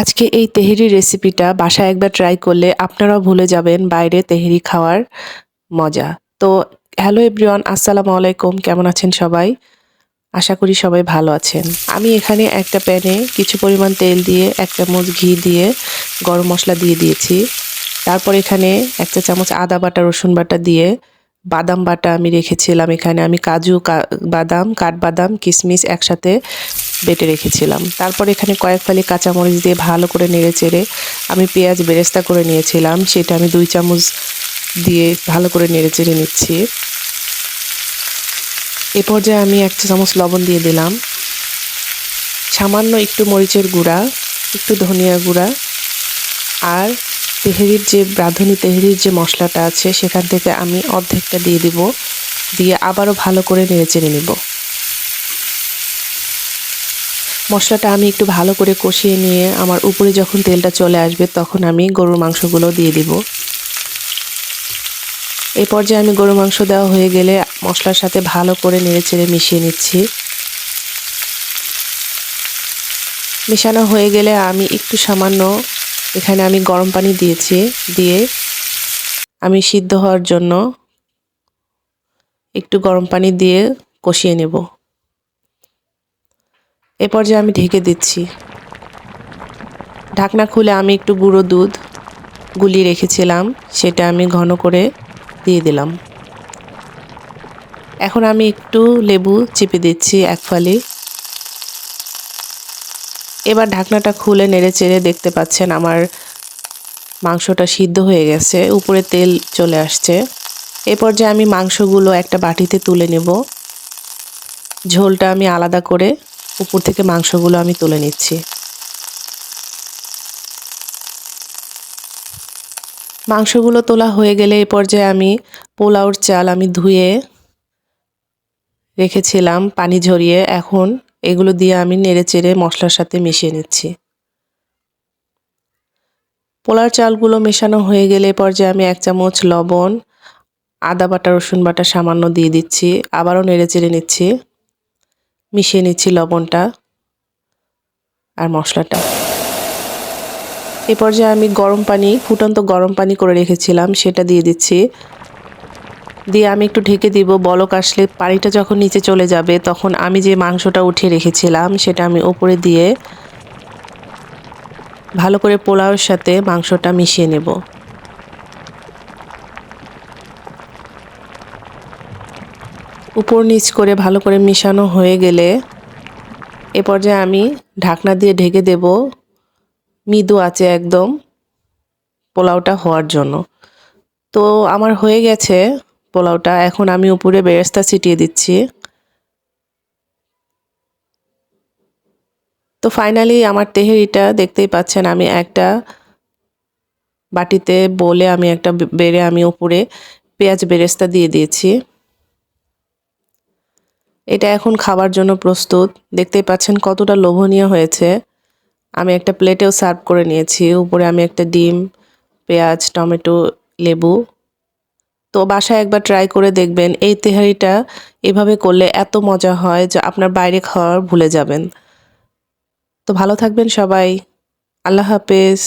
আজকে এই তেহেরি রেসিপিটা বাসায় একবার ট্রাই করলে আপনারাও ভুলে যাবেন বাইরে তেহেরি খাওয়ার মজা। তো হ্যালো এভরিওয়ান আসসালামু আলাইকুম, কেমন আছেন সবাই? আশা করি সবাই ভালো আছেন। আমি এখানে একটা প্যানে কিছু পরিমাণ তেল দিয়ে, এক চামচ ঘি দিয়ে গরম মশলা দিয়ে দিয়েছি। তারপর এখানে এক চা চামচ আদা বাটা, রসুন বাটা দিয়ে বাদাম বাটা আমি রেখেছিলাম এখানে। আমি কাজু বাদাম, কাঠবাদাম কিশমিশ একসাথে বেটে রেখেছিলাম। তারপর এখানে কয়েক ফালি কাঁচামরিচ দিয়ে ভালো করে নেড়ে চেড়ে আমি পেঁয়াজ বেরেস্তা করে নিয়েছিলাম। সেটা আমি দুই চামচ দিয়ে ভালো করে নেড়ে চেড়ে নিচ্ছি। এ পর্যায়ে আমি এক চামচ লবণ দিয়ে দিলাম। সামান্য একটু মরিচের গুঁড়া, একটু ধনিয়া গুঁড়া আর তেহেরির যে রাঁধুনি তেহেরির যে মশলাটা আছে, সেখান থেকে আমি অর্ধেকটা দিয়ে দিব। দিয়ে আবারও ভালো করে নেড়ে চেড়ে নিব। মশলাটা আমি একটু ভালো করে কষিয়ে নিয়ে আমার উপরে যখন তেলটা চলে আসবে তখন আমি গরুর মাংসগুলো দিয়ে দিব। এই পর্যায়ে আমি গরুর মাংস দেওয়া হয়ে গেলে মশলার সাথে ভালো করে নেড়ে চেড়ে মিশিয়ে নিচ্ছি। মেশানো হয়ে গেলে আমি একটু সামান্য এখানে আমি গরম পানি দিয়েছি, দিয়ে আমি সিদ্ধ হওয়ার জন্য একটু গরম পানি দিয়ে কষিয়ে নেব। এ পর্যায়ে আমি ঢেকে দিচ্ছি। ঢাকনা খুলে আমি একটু গুঁড়ো দুধ গুলিয়ে রেখেছিলাম, সেটা আমি ঘন করে দিয়ে দিলাম। এখন আমি একটু লেবু চিপে দিচ্ছি এক ফালি। এবার ঢাকনাটা খুলে নেড়ে চেড়ে দেখতে পাচ্ছেন আমার মাংসটা সিদ্ধ হয়ে গেছে, উপরে তেল চলে আসছে। এ পর্যায়ে আমি মাংসগুলো একটা বাটিতে তুলে নেব। ঝোলটা আমি আলাদা করে উপর থেকে মাংসগুলো আমি তুলে নিচ্ছি। মাংসগুলো তোলা হয়ে গেলে এই পর্যায়ে আমি পোলাওর চাল আমি ধুয়ে রেখেছিলাম, পানি ঝরিয়ে। এখন এগুলো দিয়ে আমি নেড়ে চেড়ে মশলার সাথে মিশিয়ে নিচ্ছি। পোলার চালগুলো মেশানো হয়ে গেলে পর্যায়ে আমি এক চামচ লবণ, আদা বাটা, রসুন বাটা সামান্য দিয়ে দিচ্ছি। আবারও নেড়ে চেড়ে নিচ্ছি। মিশিয়ে নিচ্ছি লবণটা আর মশলাটা। এ পর্যায়ে আমি গরম পানি, ফুটন্ত গরম পানি করে রেখেছিলাম, সেটা দিয়ে দিচ্ছি। দিয়ে আমি একটু ঢেকে দিব, বলক আসলে পানিটা যখন নিচে চলে যাবে, তখন আমি যে মাংসটা উঠিয়ে রেখেছিলাম, সেটা আমি ওপরে দিয়ে ভালো করে পোলাওয়ের সাথে মাংসটা মিশিয়ে নেব। উপর নিচ করে ভালো করে মিশানো হয়ে গেলে এ পর্যায়ে আমি ঢাকনা দিয়ে ঢেকে দেব। মৃদু আছে একদম পোলাওটা হওয়ার জন্য। তো আমার হয়ে গেছে পোলাওটা। এখন আমি উপরে বেরেস্তা ছিটিয়ে দিচ্ছি। তো ফাইনালি আমার তেহেরিটা দেখতেই পাচ্ছেন, আমি একটা বাটিতে বলে আমি একটা বেড়ে আমি উপরে পেঁয়াজ বেরেস্তা দিয়ে দিয়েছি। এটা এখন খাবার জন্য প্রস্তুত। দেখতেই পাচ্ছেন কতটা লোভনীয় হয়েছে। আমি একটা প্লেটেও সার্ভ করে নিয়েছি। উপরে আমি একটা ডিম, পেঁয়াজ, টমেটো, লেবু। তো বাসায় একবার ট্রাই করে দেখবেন। এই তেহারিটা এভাবে করলে এত মজা হয় যে আপনার বাইরে খাওয়ার ভুলে যাবেন। তো ভালো থাকবেন সবাই। আল্লাহ হাফেজ।